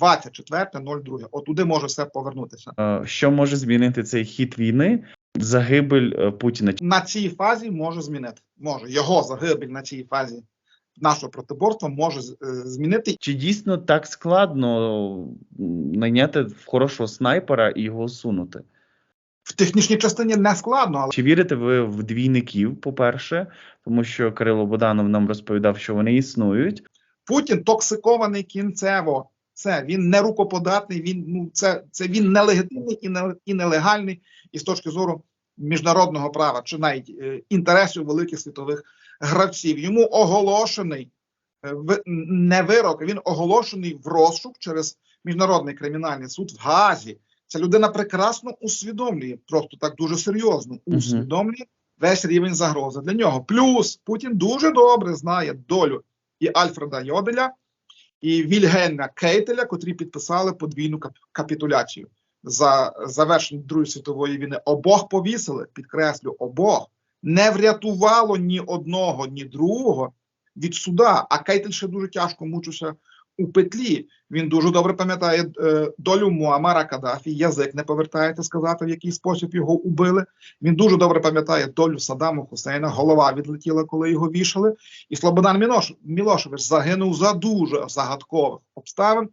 24.02. Отуди може все повернутися. Е, Що може змінити цей хід війни? Загибель е, Путіна. На цій фазі може змінити. Може його загибель на цій фазі нашого протиборства може е, змінити. Чи дійсно так складно найняти хорошого снайпера і його усунути? В технічній частині не складно, але Чи вірите ви в двійників, по-перше, тому що Кирило Боданов нам розповідав, що вони існують. Путін токсикований кінцево. Це він не рукоподатний. Він ну це, це він нелегітимний і не і нелегальний, і з точки зору міжнародного права, чи навіть е, інтересів великих світових гравців. Йому оголошений е, ви- не вирок, він оголошений в розшук через міжнародний кримінальний суд в Гаазі. Ця людина прекрасно усвідомлює, просто так дуже серйозно усвідомлює весь рівень загрози для нього. Плюс Путін дуже добре знає долю і Альфреда Йоделя, і Вільгена Кейтеля, котрі підписали подвійну капітуляцію за завершення Другої світової війни. Обох повісили, підкреслю, обох не врятувало ні одного, ні другого від суда. А Кейтель ще дуже тяжко мучився у петлі. Він дуже добре пам'ятає е, долю Муамара Каддафі. Язик не повертається сказати, в який спосіб його убили. Він дуже добре пам'ятає долю Саддаму Хусейна. Голова відлетіла, коли його вішали. І Слободан Мілошевич загинув за дуже загадкових обставин.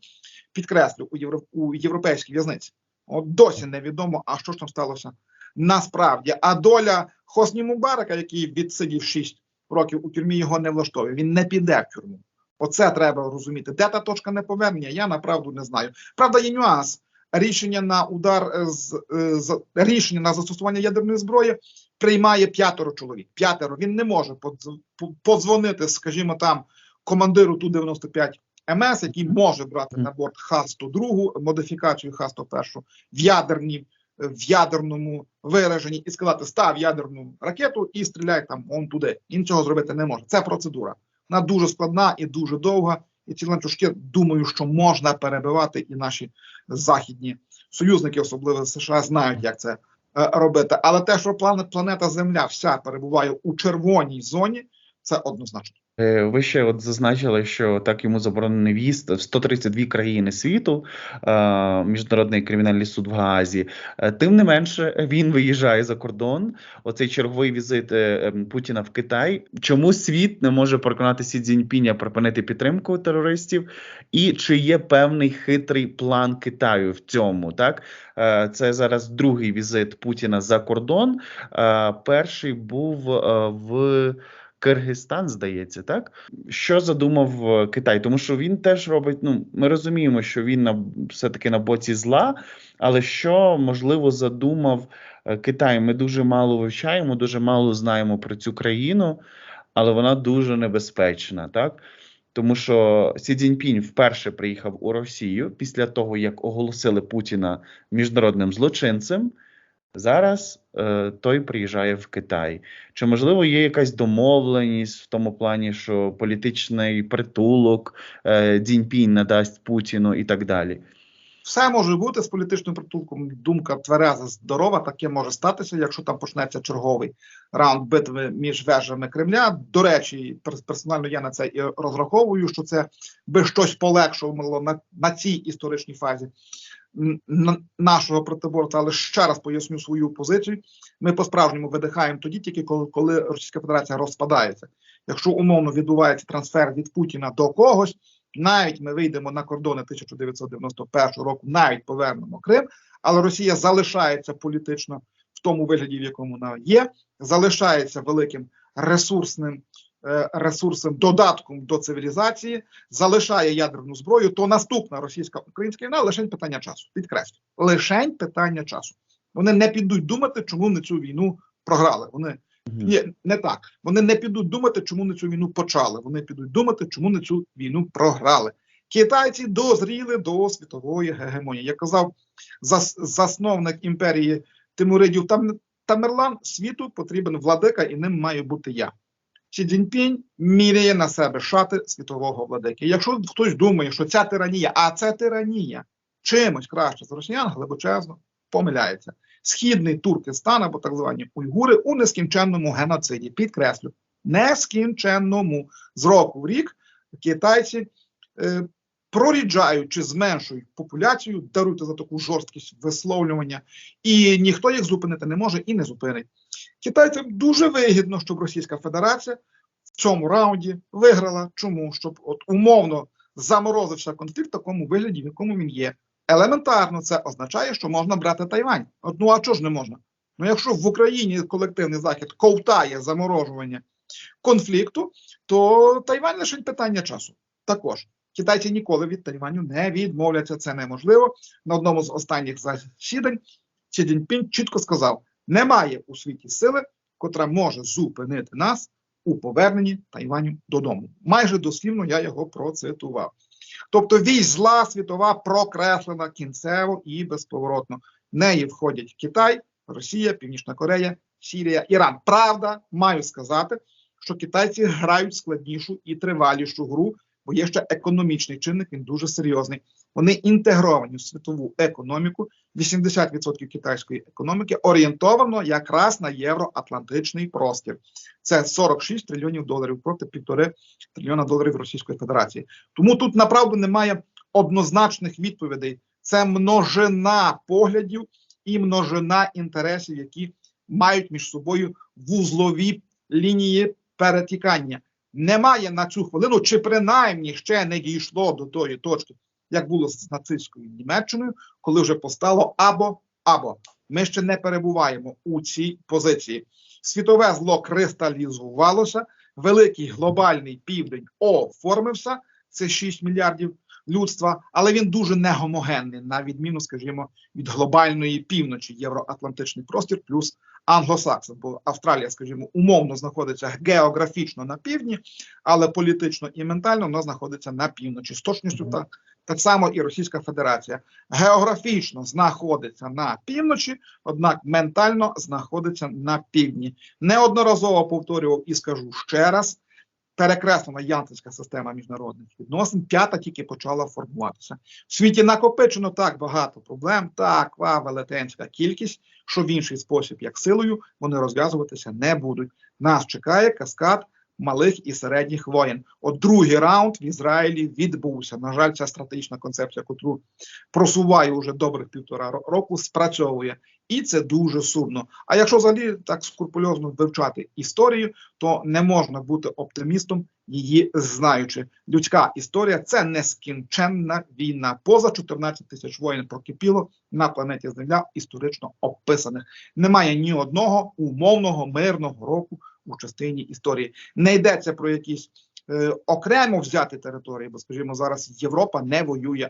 Підкреслю у, євро, у європейській в'язниці. От досі невідомо, а що ж там сталося насправді. А доля Хосні Мубарака, який відсидів 6 років у тюрмі, його не влаштовує. Він не піде в тюрму. Оце треба розуміти. Де та точка неповернення? Я направду не знаю. Правда, є нюанс. Рішення на удар е, з, е, з рішення на застосування ядерної зброї приймає п'ятеро чоловік. П'ятеро. Він не може подз- подзвонити, скажімо, там командиру ту 95 МС, який може брати на борт Х-102, модифікацію Х-101 в ядерній в ядерному вираженні і сказати став ядерну ракету і стріляй там он туди. Він цього зробити не може. Це процедура. Вона дуже складна і дуже довга. І ці ланцюжки, думаю, що можна перебивати, і наші західні союзники, особливо США, знають, як це е, робити. Але те, що планета, планета Земля вся перебуває у червоній зоні, це однозначно. Е, Ви ще от зазначили, що так йому заборонений в'їзд в 132 країни світу, е, міжнародний кримінальний суд в Гаазі. Е, Тим не менше, він виїжджає за кордон. Оцей черговий візит ем, Путіна в Китай. Чому світ не може переконати Сі Цзіньпіня припинити підтримку терористів? І чи є певний хитрий план Китаю в цьому? Так це зараз другий візит Путіна за кордон. Перший був в. Киргизстан, здається, так що задумав е, Китай? Тому що він теж робить. Ну, ми розуміємо, що він на все-таки на боці зла, але що можливо задумав е, Китай? Ми дуже мало вивчаємо, дуже мало знаємо про цю країну, але вона дуже небезпечна, так. Тому що Сі Цзіньпінь вперше приїхав у Росію після того, як оголосили Путіна міжнародним злочинцем. Зараз е, той приїжджає в Китай. Чи можливо є якась домовленість в тому плані, що політичний притулок е, Дзіньпінь надасть Путіну і так далі? Все може бути з політичним притулком. Думка твереза, здорова. Таке може статися, якщо там почнеться черговий раунд битви між вежами Кремля. До речі, перс- персонально я на це і розраховую, що це би щось полегшувало на, на цій історичній фазі нашого протиборства. Але ще раз поясню свою позицію. Ми по-справжньому видихаємо тоді, тільки коли, коли Російська Федерація розпадається. Якщо умовно відбувається трансфер від Путіна до когось. Навіть ми вийдемо на кордони 1991 року, навіть повернемо Крим, але Росія залишається політично в тому вигляді, в якому вона є, залишається великим ресурсним ресурсом, додатком до цивілізації, залишає ядерну зброю. То наступна російсько-українська війна лише питання часу. Підкреслю, лише питання часу. Вони не підуть думати, чому вони цю війну програли. Вони ні, не так. Вони не підуть думати, чому не цю війну почали. Вони підуть думати, чому не цю війну програли. Китайці дозріли до світової гегемонії. Як казав зас, засновник імперії Тимуридів Там, Тамерлан, світу потрібен владика, і ним має бути я. Сі Цзіньпінь міряє на себе шати світового владики. Якщо хтось думає, що ця тиранія, а це тиранія чимось краще з росіян, глибочезно помиляється східний Туркестан або так звані уйгури у нескінченному геноциді. Підкреслю, нескінченному з року в рік китайці е, чи зменшують популяцію, даруйте за таку жорсткість висловлювання, і ніхто їх зупинити не може і не зупинить. Китайцям дуже вигідно, щоб Російська Федерація в цьому раунді виграла. Чому? Щоб от умовно заморозився конфлікт в такому вигляді, в якому він є. Елементарно це означає, що можна брати Тайвань. От, ну а чого ж не можна? Ну якщо в Україні колективний захід ковтає заморожування конфлікту, то Тайвань лише питання часу. Також китайці ніколи від Тайваню не відмовляться. Це неможливо. На одному з останніх засідань Сі Цзіньпінь чітко сказав: немає у світі сили, котра може зупинити нас у поверненні Тайваню додому. Майже дослівно я його процитував. Тобто вісь зла світова прокреслена кінцево і безповоротно. Неї входять Китай, Росія, Північна Корея, Сірія, Іран. Правда, маю сказати, що китайці грають складнішу і тривалішу гру, бо є ще економічний чинник, він дуже серйозний. Вони інтегровані в світову економіку. 80% китайської економіки орієнтовано якраз на євроатлантичний простір. Це 46 трильйонів доларів проти півтори трильйона доларів Російської Федерації. Тому тут направду немає однозначних відповідей. Це множина поглядів і множина інтересів, які мають між собою вузлові лінії перетікання. Немає на цю хвилину, чи принаймні ще не дійшло до тої точки, як було з нацистською Німеччиною, коли вже постало або або. Ми ще не перебуваємо у цій позиції. Світове зло кристалізувалося, великий глобальний південь оформився. Це 6 мільярдів людства, але він дуже негомогенний, на відміну, скажімо, від глобальної півночі, євроатлантичний простір плюс англосаксин. Бо Австралія, скажімо, умовно знаходиться географічно на півдні, але політично і ментально вона знаходиться на півночі. З точністю Мгм. Так, само і Російська Федерація географічно знаходиться на півночі, однак ментально знаходиться на півдні. Неодноразово повторював і скажу ще раз. Перекреслена янцевська система міжнародних відносин, п'ята тільки почала формуватися. В світі накопичено так багато проблем, така велетенська кількість, що в інший спосіб, як силою, вони розв'язуватися не будуть. Нас чекає каскад малих і середніх воєн. От другий раунд в Ізраїлі відбувся. На жаль, ця стратегічна концепція, яку просуває уже добрих півтора року, спрацьовує. І це дуже сумно. А якщо взагалі так скрупульозно вивчати історію, то не можна бути оптимістом, її знаючи. Людська історія це нескінченна війна. Поза 14 тисяч воїн прокипіло на планеті Земля історично описаних. Немає ні одного умовного мирного року у частині історії. Не йдеться про якісь е, окремо взяті території, бо, скажімо, зараз Європа не воює,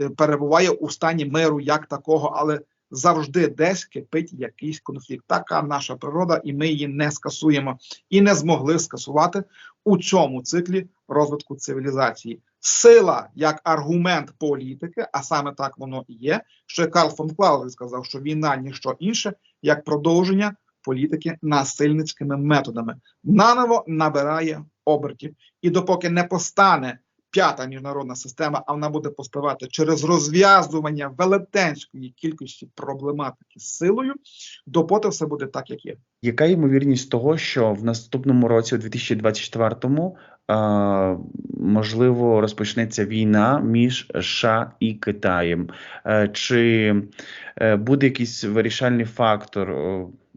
е, перебуває у стані миру як такого, але завжди десь кипить якийсь конфлікт. Така наша природа, і ми її не скасуємо і не змогли скасувати у цьому циклі розвитку цивілізації. Сила як аргумент політики, а саме так воно і є. Ще Карл фон Клаузевіц сказав, що війна ніщо інше як продовження політики насильницькими методами. Наново набирає обертів, і допоки не постане п'ята міжнародна система, а вона буде поставати через розв'язування велетенської кількості проблематики з силою, допоки все буде так, як є. Яка ймовірність того, що в наступному році, у 2024-му, е, можливо, розпочнеться війна між США і Китаєм? Е, чи е, буде якийсь вирішальний фактор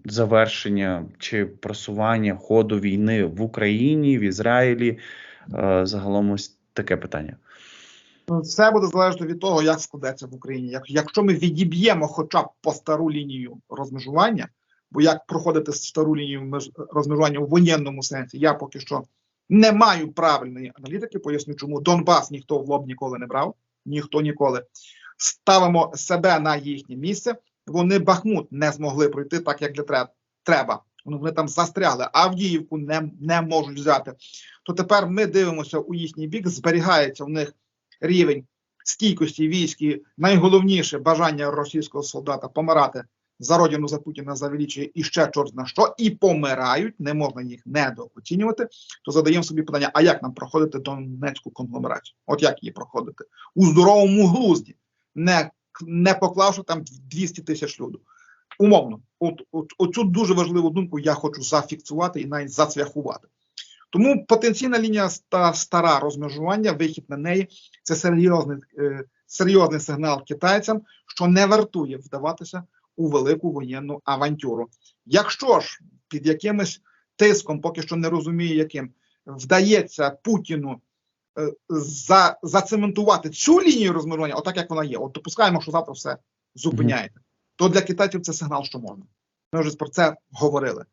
завершення чи просування ходу війни в Україні, в Ізраїлі? Е, загалом ось таке питання. Ну, Все буде залежати від того, як складеться в Україні. Як, якщо ми відіб'ємо хоча б по стару лінію розмежування, бо як проходити стару лінію меж- розмежування у воєнному сенсі, я поки що не маю правильної аналітики. Поясню, чому Донбас ніхто в лоб ніколи не брав, ніхто ніколи. Ставимо себе на їхнє місце. Вони Бахмут не змогли пройти так, як для треба. Ну, Вони там застряли, Авдіївку не, не можуть взяти. То тепер ми дивимося у їхній бік, зберігається в них рівень стійкості військ і найголовніше бажання російського солдата помирати за родину, за Путіна, за величі і ще чорт на що, і помирають, не можна їх недооцінювати, то задаємо собі питання: а як нам проходити Донецьку конгломерацію? От як її проходити? У здоровому глузді, не, не поклавши там 200 тисяч людей. Умовно, от, от, оцю дуже важливу думку я хочу зафіксувати і навіть зацвяхувати. Тому потенційна лінія ста, стара розмежування, вихід на неї це серйозний, е, серйозний сигнал китайцям, що не вартує вдаватися у велику воєнну авантюру. Якщо ж під якимось тиском, поки що не розумію, яким вдається Путіну за, зацементувати цю лінію розмежування, отак як вона є, от допускаємо, що завтра все зупиняєте, то для китайців це сигнал, що можна. Ми вже про це говорили.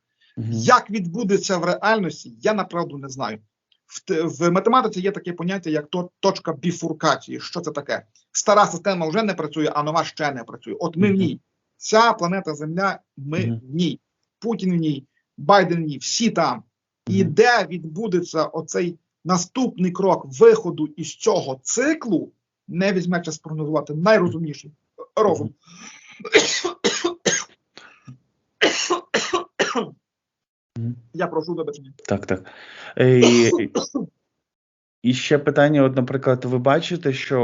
Як відбудеться в реальності, я направду не знаю. В, в математиці є таке поняття, як то, точка біфуркації. Що це таке? Стара система вже не працює, а нова ще не працює. От ми в ній. Ця планета Земля, ми в ній. Путін в ній, Байден в ній, всі там. І де відбудеться оцей наступний крок виходу із цього циклу, не візьметься спрогнозувати найрозумніший розум. Я прошу вибачення. Так, так. І, ще питання: от, наприклад, ви бачите, що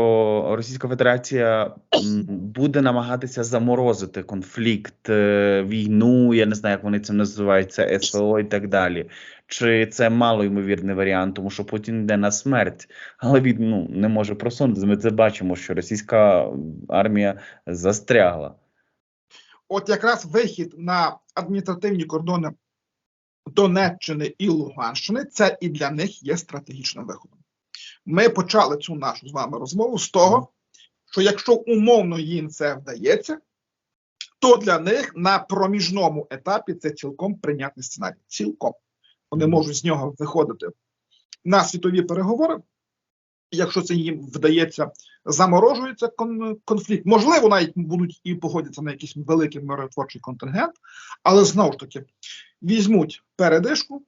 Російська Федерація буде намагатися заморозити конфлікт, е, війну, я не знаю, як вони це називають, це СВО і так далі. Чи це малоймовірний варіант, тому що Путін йде на смерть, але він ну, не може просунутися. Ми це бачимо, що російська армія застрягла. От якраз вихід на адміністративні кордони Донеччини і Луганщини, це і для них є стратегічним виходом. Ми почали цю нашу з вами розмову з того, що якщо умовно їм це вдається, то для них на проміжному етапі це цілком прийнятний сценарій. Цілком вони можуть з нього виходити на світові переговори. Якщо це їм вдається, заморожується кон- конфлікт. Можливо, навіть будуть і погодяться на якийсь великий миротворчий контингент, але знову ж таки візьмуть передишку,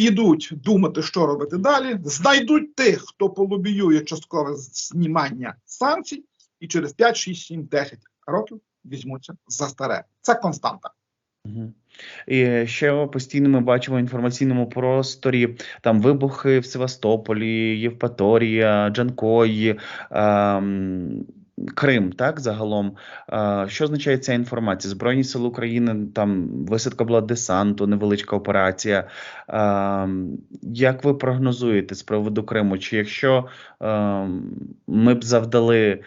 підуть думати, що робити далі, знайдуть тих, хто полобіює часткове знімання санкцій, і через 5, 6, 7, 10 років візьмуться за старе. Це константа. І ще постійно ми бачимо в інформаційному просторі там вибухи в Севастополі, Євпаторія, Джанкої, ем, Крим, так загалом. Що означає ця інформація? Збройні сили України, там висадка була десанту, невеличка операція. Як ви прогнозуєте з приводу Криму? Чи якщо ми б завдали,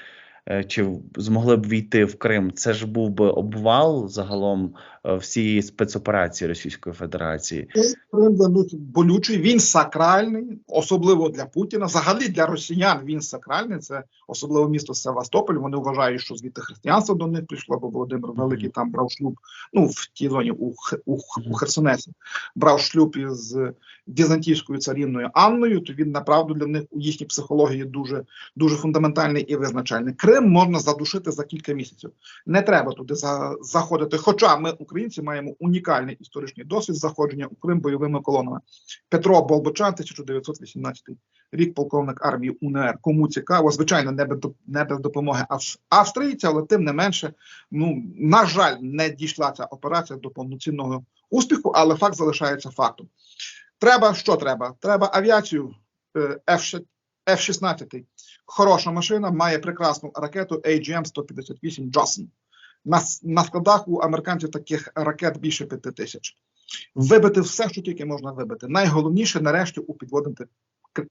е, чи змогли б війти в Крим, це ж був би обвал загалом всієї спецоперації Російської Федерації. Крим них болючий, він сакральний, особливо для Путіна. Взагалі для росіян він сакральний. Це особливо місто Севастополь. Вони вважають, що звідти християнство до них прийшло, бо Володимир Великий там брав шлюб. Ну в тій зоні у, у, у Херсонесі брав шлюб із візантійською царівною Анною. То він направду для них у їхній психології дуже дуже фундаментальний і визначальний. Крим можна задушити за кілька місяців. Не треба туди за, заходити. Хоча ми, українці, маємо унікальний історичний досвід заходження у Крим бойовими колонами. Петро Болбочан, 1918 рік, полковник армії УНР. Кому цікаво, звичайно, не без, не без допомоги ав- австрійця, але тим не менше, ну на жаль, не дійшла ця операція до повноцінного успіху, але факт залишається фактом. Треба що треба? Треба авіацію е, F- F-16. Хороша машина має прекрасну ракету AGM-158 Johnson. На, складах у американців таких ракет більше п'яти тисяч. Вибити все, що тільки можна вибити. Найголовніше, нарешті, упідводити Кр-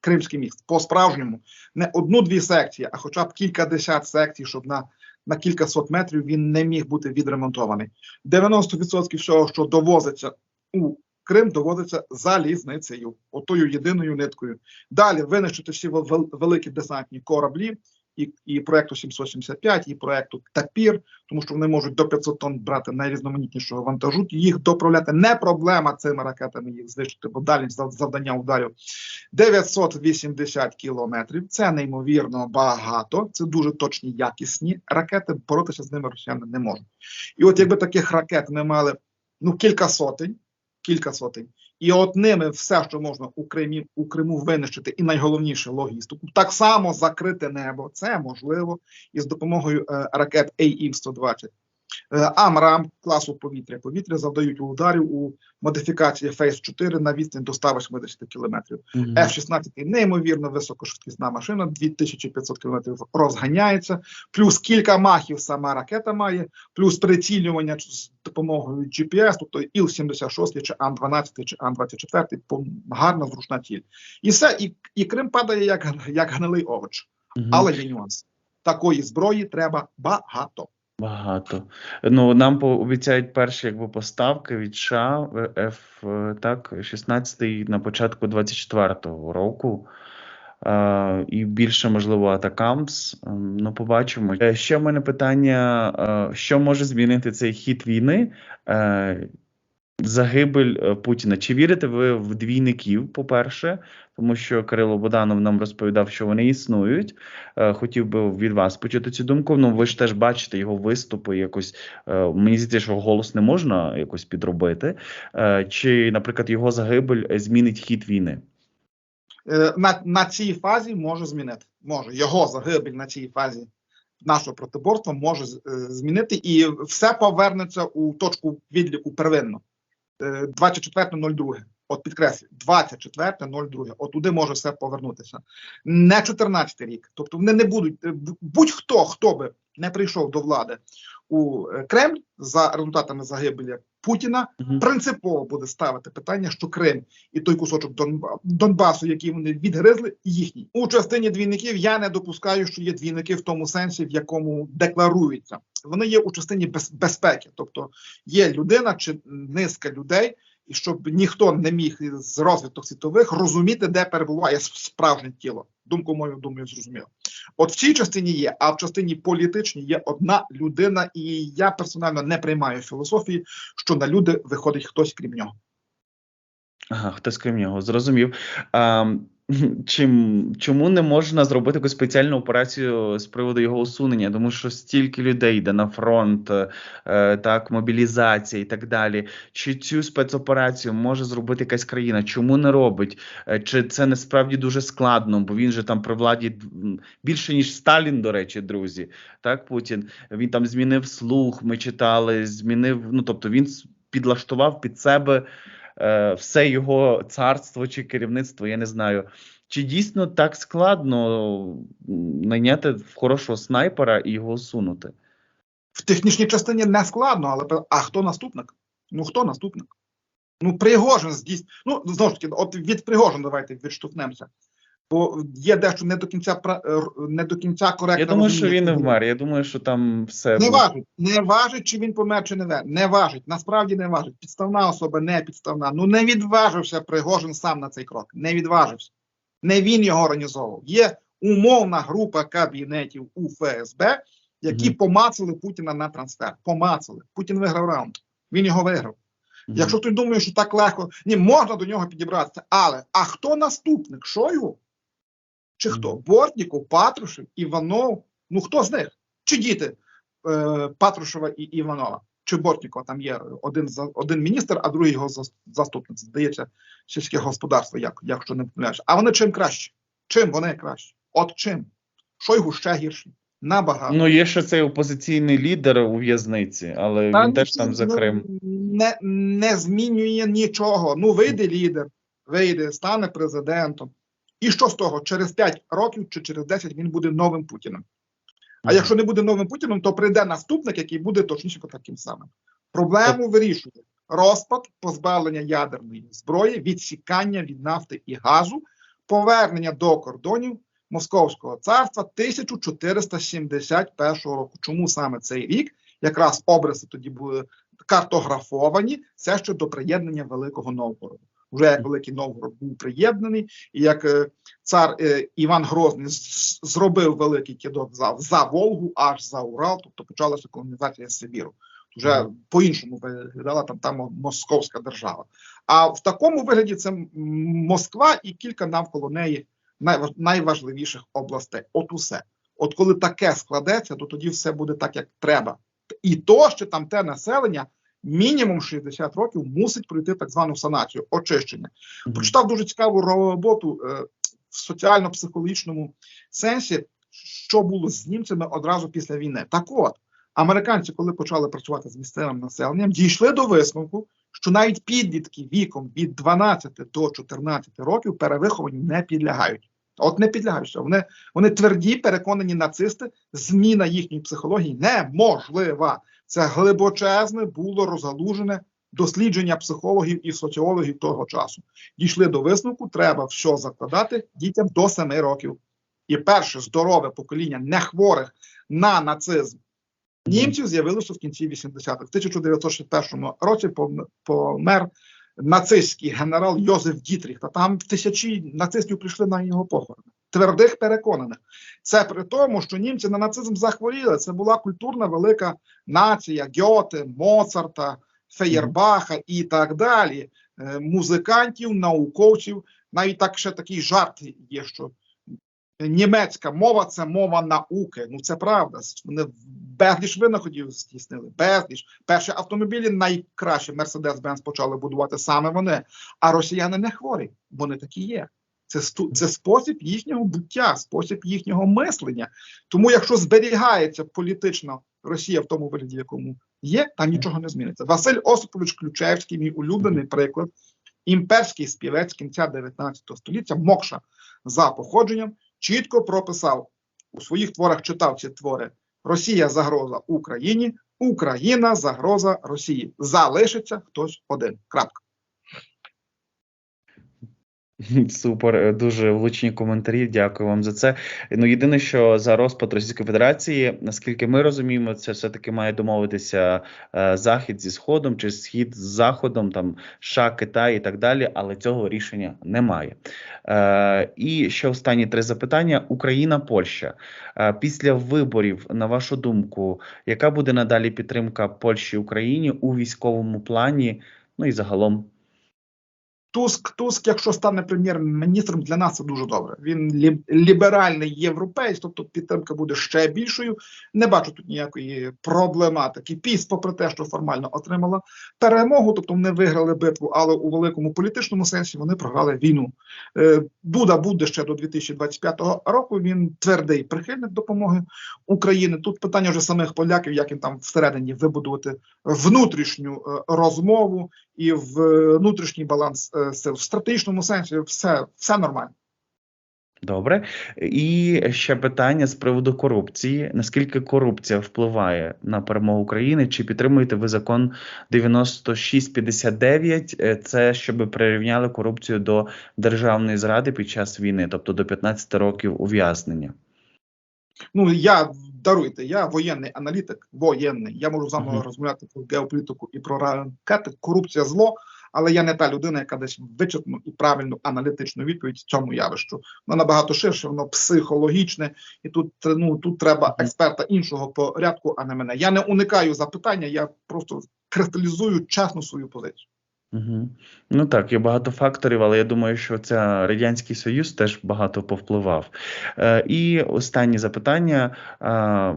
Кримський міст. По-справжньому не одну-дві секції, а хоча б кількадесят секцій, щоб на, на кілька сот метрів він не міг бути відремонтований. 90% всього, що довозиться у Крим, довозиться залізницею, отою єдиною ниткою. Далі винищити всі вел- вел- великі десантні кораблі. І, і проекту 775, і проекту Тапір, тому що вони можуть до 500 тонн брати найрізноманітнішого вантажу. Їх доправляти не проблема цими ракетами їх знищити, бо зав- завдання ударів 980 кілометрів. Це неймовірно багато. Це дуже точні, якісні ракети. Боротися з ними росіяни не можуть. І от якби таких ракет ми мали ну кілька сотень, кілька сотень. І от ними все, що можна у Кримі у Криму винищити, і найголовніше логістику, так само закрити небо. Це можливо із допомогою е, ракет AIM-120. Е, Амрам класу повітря. Повітря завдають ударів у модифікації Фейс 4 на відстань до 180 км. Мгм. F-16 неймовірно високошвидкісна машина, 2500 км розганяється, плюс кілька махів сама ракета має, плюс прицілювання з допомогою GPS, тобто Іл-76 чи Ан-12 чи Ан-24, по- гарна зручна ціль. І все, і, і Крим падає як, як гнилий овоч. Мгм. Але є нюанс. Такої зброї треба багато. Багато. Ну, нам пообіцяють перші якби, поставки від США F, е, так, 16 на початку 24-го року. Е, і більше, можливо, Атакамс. Е, Ну, побачимо. Е, Ще в мене питання: е, що може змінити цей хід війни? Е, Загибель е, Путіна. Чи вірите ви в двійників, по-перше, тому що Кирило Боданов нам розповідав, що вони існують. Е, Хотів би від вас почути цю думку. Ну, ви ж теж бачите його виступи якось. е, Мені здається, що голос не можна якось підробити. Чи, наприклад, його загибель змінить хід війни? На, на цій фазі може змінити. Може. Його загибель на цій фазі нашого протиборства може змінити, і все повернеться у точку відліку первинно. Е, 24.02. От підкреслю, 24.02. От туди може все повернутися. Не 14 рік. Тобто вони не будуть е, будь-хто, хто би не прийшов до влади у е, Кремль за результатами загибелі Путіна, принципово буде ставити питання, що Крим і той кусочок Донба- Донбасу, який вони відгризли, їхній у частині двійників. Я не допускаю, що є двійники в тому сенсі, в якому декларуються. Вони є у частині без, безпеки, тобто є людина чи низка людей, і щоб ніхто не міг з розвиток світових розуміти, де перебуває справжнє тіло. Думку мою думаю, зрозуміло. От в цій частині є, а в частині політичній є одна людина, і я персонально не приймаю філософії, що на люди виходить хтось крім нього. Ага, хтось крім нього, зрозумів. А, чим, чому не можна зробити якусь спеціальну операцію з приводу його усунення? Тому що стільки людей йде на фронт, е, так, мобілізація і так далі. Чи цю спецоперацію може зробити якась країна? Чому не робить? Е, Чи це насправді дуже складно? Бо він же там при владі більше, ніж Сталін, до речі, друзі. Так, Путін. Він там змінив слух, ми читали, змінив. Ну тобто він підлаштував під себе все його царство чи керівництво, я не знаю. Чи дійсно так складно найняти хорошого снайпера і його усунути? В технічній частині не складно, але а хто наступник? Ну хто наступник? Ну, Пригожин здійснює. Ну, знову ж таки, от від Пригожин давайте відштовхнемося. Бо є дещо не до кінця е, не до кінця коректно. Я думаю, що він не вмер. Я думаю, що там все Не важить, не важить, чи він помер, чи не вмер. Не важить. Насправді не важить. Підставна особа, не підставна. Ну не відважився Пригожин сам на цей крок. Не відважився. Не він його організовував. Є умовна група кабінетів у ФСБ, які Мгм. помацали Путіна на трансфер. Помацали. Путін виграв раунд. Він його виграв. Мгм. Якщо хтось думає, що так легко, ні, можна до нього підібратися. Але а хто наступник? Шойгу? Чи хто? Бортніков, Патрушев, Іванов? Ну хто з них? Чи діти е, Патрушева і Іванова? Чи Бортнікова? Там є один один міністр, а другий його заступник. Здається, сільське господарство, як, якщо не помиляєш. А вони чим краще? Чим вони краще? От чим? Шойгу ще гірший. Набагато. Ну, є ще цей опозиційний лідер у в'язниці, але Та він теж там за ну, Крим. Не, не змінює нічого. Ну, вийде лідер, вийде, стане президентом. І що з того? Через 5 років чи через 10 він буде новим Путіним. А якщо не буде новим Путіним, то прийде наступник, який буде точніше таким самим. Проблему вирішує розпад, позбавлення ядерної зброї, відсікання від нафти і газу, повернення до кордонів Московського царства 1471 року. Чому саме цей рік? Якраз образи тоді були картографовані, це ще до приєднання Великого Новгороду. Вже Великий Новгород був приєднаний, і як е, цар е, Іван Грозний зробив великий кидок за, за Волгу, аж за Урал, тобто почалася колонізація Сибіру. Вже по-іншому виглядала там, там московська держава. А в такому вигляді це Москва і кілька навколо неї найваж- найважливіших областей. От усе. От коли таке складеться, то тоді все буде так, як треба. І то, що там те населення мінімум 60 років мусить пройти так звану санацію, очищення. Мгм. Прочитав дуже цікаву роботу е, в соціально-психологічному сенсі, що було з німцями одразу після війни. Так от, Американці, коли почали працювати з місцевим населенням, дійшли до висновку, що навіть підлітки віком від 12 до 14 років перевихованню не підлягають. От не підлягають. що Вони, вони тверді, переконані нацисти, зміна їхньої психології неможлива. Це глибочезне було розгалужене дослідження психологів і соціологів того часу. Дійшли до висновку, треба все закладати дітям до 7 років. І перше здорове покоління нехворих на нацизм німців з'явилося в кінці 80-х. В 1961 році помер нацистський генерал Йозеф Дітріх. Та там тисячі нацистів прийшли на його похорони. Твердих переконаних. Це при тому, що німці на нацизм захворіли. Це була культурна велика нація Гьоте, Моцарта, Феєрбаха і так далі. Е, Музикантів, науковців. Навіть так ще такий жарт є, що німецька мова це мова науки. Ну це правда. Вони безліч винаходів здійснили. Безліч. Перші автомобілі найкраще Mercedes-Benz почали будувати саме вони. А росіяни не хворі. Вони такі є. Це це спосіб їхнього буття, спосіб їхнього мислення. Тому, якщо зберігається політично Росія в тому вигляді, якому є, там нічого не зміниться. Василь Осипович Ключевський, мій улюблений приклад, імперський співець кінця 19 століття, Мокша за походженням, чітко прописав у своїх творах читав ці твори: Росія загроза Україні, Україна загроза Росії. Залишиться хтось один. Крапка. Супер, е, дуже влучні коментарі. Дякую вам за це. Ну, єдине, що за розпад Російської Федерації, наскільки ми розуміємо, це все-таки має домовитися е, Захід зі Сходом чи Схід з Заходом, там США, Китай і так далі, але цього рішення немає. Е, і ще останні три запитання: Україна, Польща. Е, після виборів, на вашу думку, яка буде надалі підтримка Польщі Україні у військовому плані? Ну і загалом. Туск, Туск, якщо стане прем'єр-міністром, для нас це дуже добре. Він ліберальний європейць, тобто підтримка буде ще більшою. Не бачу тут ніякої проблематики. Піс, попри те, що формально отримала перемогу, тобто вони виграли битву, але у великому політичному сенсі вони програли війну. Е, Дуда буде ще до 2025 року. Він твердий прихильник допомоги України. Тут питання вже самих поляків, як їм там всередині вибудувати внутрішню е, розмову і в е, внутрішній баланс е, сил. В стратегічному сенсі все, все нормально. Добре. І ще питання з приводу корупції. Наскільки корупція впливає на перемогу України? Чи підтримуєте ви закон 9659? Е, Це щоб прирівняли корупцію до державної зради під час війни, тобто до 15 років ув'язнення. Ну я даруйте, я воєнний аналітик, воєнний. Я можу з вами Мгм. розмовляти про геополітику і про ракети. Корупція зло, але я не та людина, яка десь вичерпну і правильну аналітичну відповідь цьому явищу. Воно набагато ширше, воно психологічне, і тут ну тут треба експерта іншого порядку, а не мене. Я не уникаю запитання, я просто кристалізую чесно свою позицію. Угу. Ну так, є багато факторів, але я думаю, що це Радянський Союз теж багато повпливав. Е, і останнє запитання. Е,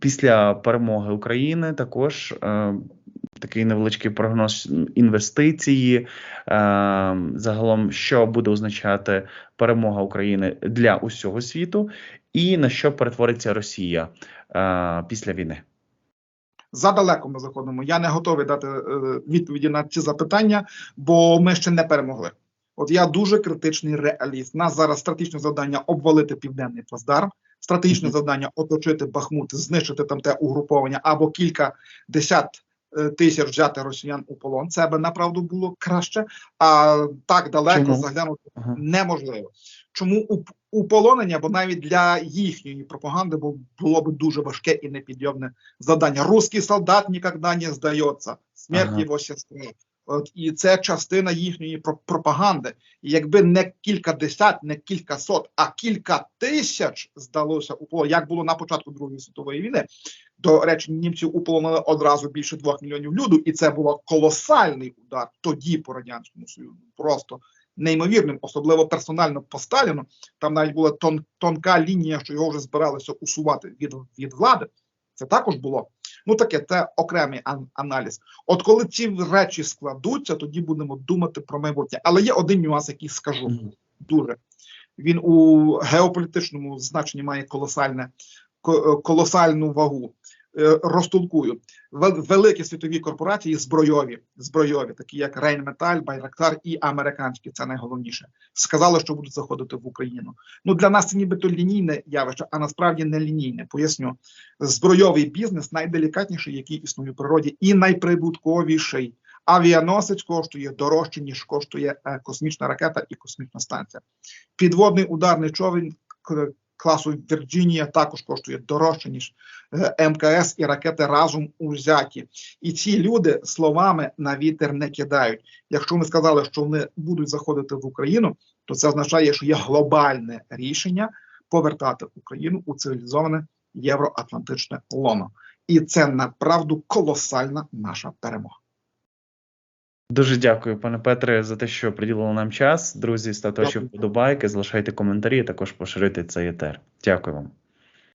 після перемоги України також е, такий невеличкий прогноз інвестиції. Е, загалом, що буде означати перемога України для усього світу, і на що перетвориться Росія е, після війни. Задалеко ми заходимо. Я не готовий дати е, відповіді на ці запитання, бо ми ще не перемогли. От я дуже критичний реаліст. У Нас зараз стратегічне завдання обвалити південний плацдарм, стратегічне завдання оточити Бахмут, знищити там те угруповання або кілька десят е, тисяч взяти росіян у полон. Це би направду було краще. А так далеко Чому? заглянути неможливо. Чому у- уполонення? Бо навіть для їхньої пропаганди бу- було б дуже важке і непідйомне завдання. Русський солдат ніколи не здається. Смерть Ага. його сестри. От і це частина їхньої про- пропаганди. І якби не кілька десят, не кілька сот, а кілька тисяч здалося у як було на початку Другої світової війни. До речі, німців уполонили одразу більше двох мільйонів люду, і це був колосальний удар тоді по радянському союзу. Просто неймовірним, особливо персонально по Сталіну. Там навіть була тон, тонка лінія, що його вже збиралися усувати від, від влади. Це також було. Ну таке, це окремий ан- аналіз. От коли ці речі складуться, тоді будемо думати про майбутнє. Але є один нюанс, який скажу дуже. Він у геополітичному значенні має колосальне, колосальну вагу. Е, розтолкую. Вел- Великі світові корпорації збройові, збройові, такі як Рейнметаль, Байрактар і американські, це найголовніше. Сказали, що будуть заходити в Україну. Ну для нас це нібито лінійне явище, а насправді не лінійне. Поясню, збройовий бізнес найделікатніший, який існує в природі, і найприбутковіший. Авіаносець коштує дорожче, ніж коштує е, космічна ракета і космічна станція. Підводний ударний човен класу Вірджинія також коштує дорожче, ніж е, МКС і ракети разом узяті. І ці люди словами на вітер не кидають. Якщо ми сказали, що вони будуть заходити в Україну, то це означає, що є глобальне рішення повертати Україну у цивілізоване євроатлантичне лоно. І це направду колосальна наша перемога. Дуже дякую, пане Петре, за те, що приділили нам час. Друзі, ставте очі вподобайки, залишайте коментарі, також поширити цей етер. Дякую вам.